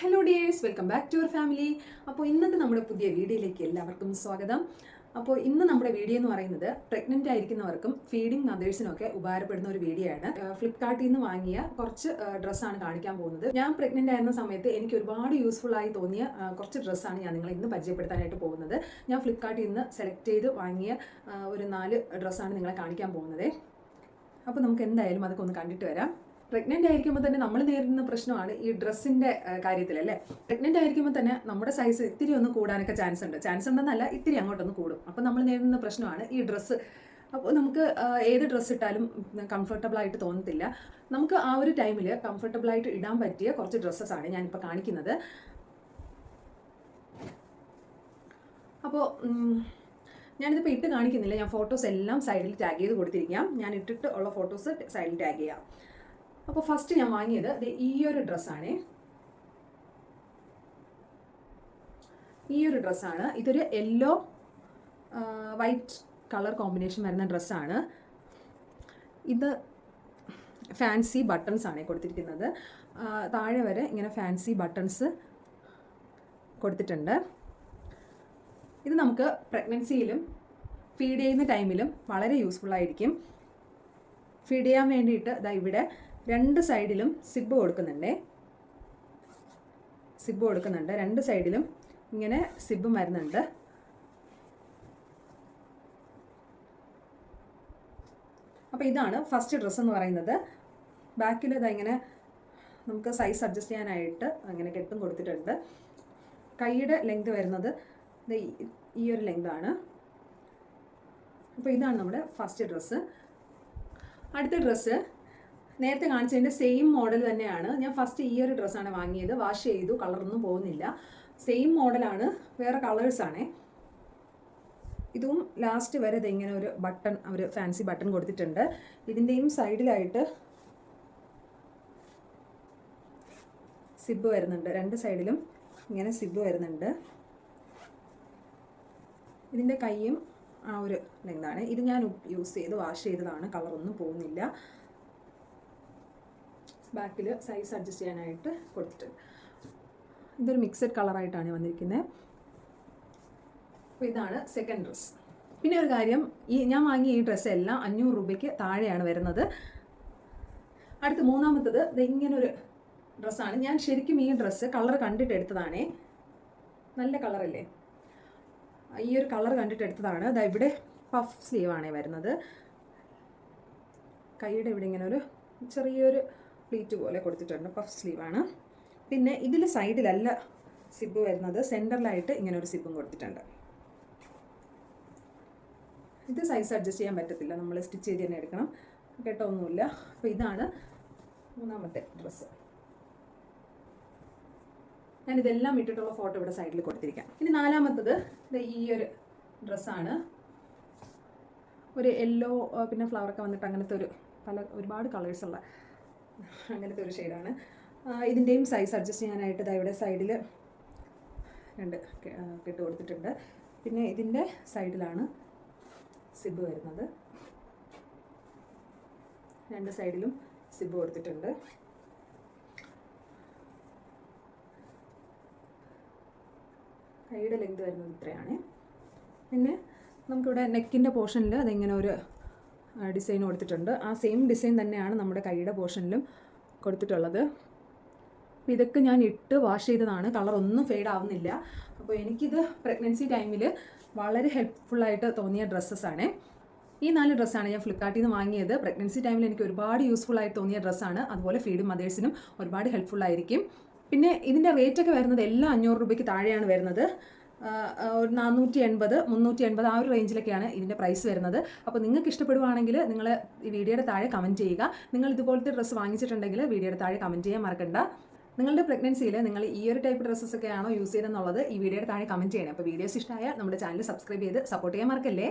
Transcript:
Hello dears welcome back to your family അപ്പോൾ ഇന്നത്തെ നമ്മുടെ പുതിയ വീഡിയോയിലേക്ക് എല്ലാവർക്കും സ്വാഗതം. അപ്പോൾ ഇന്ന് നമ്മുടെ വീഡിയോ എന്ന് പറയുന്നത് പ്രഗ്നന്റ് ആയിരിക്കുന്നവർക്കും ഫീഡിംഗ് മദേഴ്സിനൊക്കെ ഉപകാരപ്പെടുന്ന ഒരു വീഡിയോ ആണ്. ഫ്ലിപ്കാർട്ടിൽ നിന്ന് വാങ്ങിയ കുറച്ച് ഡ്രസ്സാണ് കാണിക്കാൻ പോകുന്നത്. ഞാൻ പ്രഗ്നന്റ് ആയിരുന്ന സമയത്ത് എനിക്ക് ഒരുപാട് യൂസ്ഫുൾ ആയി തോന്നിയ കുറച്ച് ഡ്രസ്സാണ് ഞാൻ നിങ്ങളെ ഇന്ന് പരിചയപ്പെടുത്താനായിട്ട് പോകുന്നത്. ഞാൻ ഫ്ലിപ്കാർട്ടിൽ നിന്ന് സെലക്ട് ചെയ്ത് വാങ്ങിയ ഒരു നാല് ഡ്രസ്സാണ് നിങ്ങളെ കാണിക്കാൻ പോകുന്നത്. അപ്പോൾ നമുക്ക് എന്തായാലും അതൊക്കെ ഒന്ന് കണ്ടിട്ട് വരാം. പ്രഗ്നന്റ് ആയിരിക്കുമ്പോൾ തന്നെ നമ്മൾ നേരിടുന്ന പ്രശ്നമാണ് ഈ ഡ്രസ്സിന്റെ കാര്യത്തിൽ അല്ലേ പ്രഗ്നന്റ് ആയിരിക്കുമ്പോൾ തന്നെ നമ്മുടെ സൈസ് ഇത്തിരി ഒന്ന് കൂടാനൊക്കെ ചാൻസ് ഉണ്ട്. ചാൻസ് ഉണ്ടെന്നല്ല ഇത്തിരി അങ്ങോട്ടൊന്ന് കൂടും. അപ്പോൾ നമ്മൾ നേരിടുന്ന പ്രശ്നമാണ് ഈ ഡ്രസ്സ് അപ്പോൾ നമുക്ക് ഏത് ഡ്രസ്സ് ഇട്ടാലും കംഫർട്ടബിൾ ആയിട്ട് തോന്നത്തില്ല. നമുക്ക് ആ ഒരു ടൈമിൽ കംഫർട്ടബിൾ ആയിട്ട് ഇടാൻ പറ്റിയ കുറച്ച് ഡ്രസ്സസ് ആണ് ഞാനിപ്പോൾ കാണിക്കുന്നത്. അപ്പോൾ ഞാനിതിപ്പോൾ ഇട്ട് കാണിക്കുന്നില്ല. ഞാൻ ഫോട്ടോസ് എല്ലാം സൈഡിൽ ടാഗ് ചെയ്ത് കൊടുത്തിരിക്കാം. ഞാൻ ഇട്ടിട്ട് ഉള്ള ഫോട്ടോസ് സൈഡിൽ ടാഗ് ചെയ്യാം. അപ്പോൾ ഫസ്റ്റ് ഞാൻ വാങ്ങിയത് ഈ ഒരു ഡ്രസ്സാണേ ഈ ഒരു ഡ്രസ്സാണ് ഇതൊരു യെല്ലോ വൈറ്റ് കളർ കോമ്പിനേഷൻ വരുന്ന ഡ്രസ്സാണ് ഇത് ഫാൻസി ബട്ടൺസ് ആണ് കൊടുത്തിരിക്കുന്നത്. താഴെ വരെ ഇങ്ങനെ ഫാൻസി ബട്ടൺസ് കൊടുത്തിട്ടുണ്ട്. ഇത് നമുക്ക് പ്രഗ്നൻസിയിലും ഫീഡ് ചെയ്യുന്ന ടൈമിലും വളരെ യൂസ്ഫുൾ ആയിരിക്കും. ഫീഡ് ചെയ്യാൻ വേണ്ടിയിട്ട് ഇതാ ഇവിടെ രണ്ട് സൈഡിലും സിബ് കൊടുക്കുന്നുണ്ടേ. സിബ് കൊടുക്കുന്നുണ്ട്. രണ്ട് സൈഡിലും ഇങ്ങനെ സിബ് വരുന്നുണ്ട് അപ്പോൾ ഇതാണ് ഫസ്റ്റ് ഡ്രസ്സ് എന്ന് പറയുന്നത്. ബാക്കിൽ ഇതാ ഇങ്ങനെ നമുക്ക് സൈസ് അഡ്ജസ്റ്റ് ചെയ്യാനായിട്ട് അങ്ങനെ കെട്ടും കൊടുത്തിട്ടുണ്ട്. കൈയുടെ ലെങ്ത് വരുന്നത് ഈ ഒരു ലെങ്താണ് അപ്പോൾ ഇതാണ് നമ്മുടെ ഫസ്റ്റ് ഡ്രസ്സ്. അടുത്ത ഡ്രസ്സ് നേരത്തെ കാണിച്ചതിന്റെ സെയിം മോഡൽ തന്നെയാണ്. ഞാൻ ഫസ്റ്റ് ഈ ഒരു ഡ്രസ്സാണ് വാങ്ങിയത്. വാഷ് ചെയ്തു കളറൊന്നും പോകുന്നില്ല. സെയിം മോഡലാണ് വേറെ കളേഴ്സാണേ ഇതും ലാസ്റ്റ് വരെ ഇതിങ്ങനെ ഒരു ബട്ടൺ ഒരു ഫാൻസി ബട്ടൺ കൊടുത്തിട്ടുണ്ട്. ഇതിന്റെയും സൈഡിലായിട്ട് സിബ് വരുന്നുണ്ട്. രണ്ട് സൈഡിലും ഇങ്ങനെ സിബ് വരുന്നുണ്ട്. ഇതിന്റെ കൈയും ആ ഒരു ലെങ്താണ് ഇത് ഞാൻ യൂസ് ചെയ്ത് വാഷ് ചെയ്തതാണ്. കളറൊന്നും പോകുന്നില്ല. ബാക്കിൽ സൈസ് അഡ്ജസ്റ്റ് ചെയ്യാനായിട്ട് കൊടുത്തിട്ടുണ്ട് ഇതൊരു മിക്സഡ് കളറായിട്ടാണ് വന്നിരിക്കുന്നത് അപ്പോൾ ഇതാണ് സെക്കൻഡ് ഡ്രസ് പിന്നെ ഒരു കാര്യം ഈ ഞാൻ വാങ്ങിയ ഈ ഡ്രസ്സ് എല്ലാം അഞ്ഞൂറ് രൂപയ്ക്ക് താഴെയാണ് വരുന്നത്. അടുത്ത മൂന്നാമത്തത് ഇത് ഇങ്ങനൊരു ഡ്രസ്സാണ് ഞാൻ ശരിക്കും ഈ ഡ്രസ്സ് കളർ കണ്ടിട്ട് എടുത്തതാണേ. നല്ല കളറല്ലേ ഈ ഒരു കളർ കണ്ടിട്ട് എടുത്തതാണ്. അതാ ഇവിടെ പഫ് സ്ലീവാണ് വരുന്നത്. കൈയുടെ ഇവിടെ ഇങ്ങനെ ഒരു ചെറിയൊരു പ്ലീറ്റ് പോലെ കൊടുത്തിട്ടുണ്ട്. പഫ് സ്ലീവാണ് പിന്നെ ഇതിൽ സൈഡിലല്ല സിബ് വരുന്നത്. സെന്ററിലായിട്ട് ഇങ്ങനെ ഒരു സിബും കൊടുത്തിട്ടുണ്ട്. ഇത് സൈസ് അഡ്ജസ്റ്റ് ചെയ്യാൻ പറ്റത്തില്ല. നമ്മൾ സ്റ്റിച്ച് ചെയ്ത് തന്നെ എടുക്കണം. കേട്ടോ ഒന്നുമില്ല. അപ്പോൾ ഇതാണ് മൂന്നാമത്തെ ഡ്രസ്സ് ഞാനിതെല്ലാം ഇട്ടിട്ടുള്ള ഫോട്ടോ ഇവിടെ സൈഡിൽ കൊടുത്തിരിക്കാം. ഇനി നാലാമത്തത് ഈ ഒരു ഡ്രസ്സാണ് ഒരു യെല്ലോ പിന്നെ ഫ്ലവറൊക്കെ വന്നിട്ട് അങ്ങനത്തെ ഒരു പല ഒരുപാട് കളേഴ്സുള്ള അങ്ങനത്തെ ഒരു ഷെയ്ഡാണ് ഇതിന്റെയും സൈസ് അഡ്ജസ്റ്റ് ചെയ്യാനായിട്ട് ദാ ഇവിടെ സൈഡിൽ രണ്ട് കെട്ട് കൊടുത്തിട്ടുണ്ട്. പിന്നെ ഇതിന്റെ സൈഡിലാണ് സിബ് വരുന്നത്. രണ്ട് സൈഡിലും സിബ് കൊടുത്തിട്ടുണ്ട്. കൈയുടെ ലെങ്ത് വരുന്നത് ഇത്രയാണ്. പിന്നെ നമുക്കിവിടെ നെക്കിന്റെ പോർഷനിൽ അതിങ്ങനെ ഒരു ഡിസൈൻ കൊടുത്തിട്ടുണ്ട്. ആ സെയിം ഡിസൈൻ തന്നെയാണ് നമ്മുടെ കൈയുടെ പോർഷനിലും കൊടുത്തിട്ടുള്ളത്. അപ്പോൾ ഇതൊക്കെ ഞാൻ ഇട്ട് വാഷ് ചെയ്തതാണ്. കളർ ഒന്നും ഫെയ്ഡ് ആവുന്നില്ല. അപ്പോൾ എനിക്കിത് പ്രഗ്നൻസി ടൈമിൽ വളരെ ഹെൽപ്ഫുള്ളായിട്ട് തോന്നിയ ഡ്രസ്സസ്സാണ് ഈ നാല് ഡ്രസ്സാണ് ഞാൻ ഫ്ലിപ്കാർട്ടിൽ നിന്ന് വാങ്ങിയത്. പ്രഗ്നൻസി ടൈമിൽ എനിക്ക് ഒരുപാട് യൂസ്ഫുൾ ആയിട്ട് തോന്നിയ ഡ്രസ്സാണ് അതുപോലെ ഫീഡ് മദേഴ്സിനും ഒരുപാട് ഹെൽപ്ഫുൾ ആയിരിക്കും. പിന്നെ ഇതിന്റെ റേറ്റ് ഒക്കെ വരുന്നത് എല്ലാം അഞ്ഞൂറ് രൂപയ്ക്ക് താഴെയാണ് വരുന്നത്. ഒരു നാനൂറ്റി എൺപത് മുന്നൂറ്റി എൺപത് ആ ഒരു റേഞ്ചിലൊക്കെയാണ് ഇതിന്റെ പ്രൈസ് വരുന്നത്. അപ്പോൾ നിങ്ങൾക്ക് ഇഷ്ടപ്പെടുവാണെങ്കിൽ നിങ്ങൾ ഈ വീഡിയോയുടെ താഴെ കമന്റ് ചെയ്യുക. നിങ്ങൾ ഇതുപോലത്തെ ഡ്രസ്സ് വാങ്ങിച്ചിട്ടുണ്ടെങ്കിൽ വീഡിയോയുടെ താഴെ കമന്റ് ചെയ്യാൻ മറക്കണ്ട. നിങ്ങളുടെ പ്രഗ്നൻസിയിൽ നിങ്ങൾ ഈ ഒരു ടൈപ്പ് ഡ്രസ്സസ് ഒക്കെ ആണോ യൂസ് ചെയ്തെന്നുള്ളത് ഈ വീഡിയോയുടെ താഴെ കമന്റ് ചെയ്യണം. അപ്പോൾ വീഡിയോസ് ഇഷ്ടമായാൽ നമ്മുടെ ചാനൽ സബ്സ്ക്രൈബ് ചെയ്ത് സപ്പോർട്ട് ചെയ്യാൻ മറക്കല്ലേ?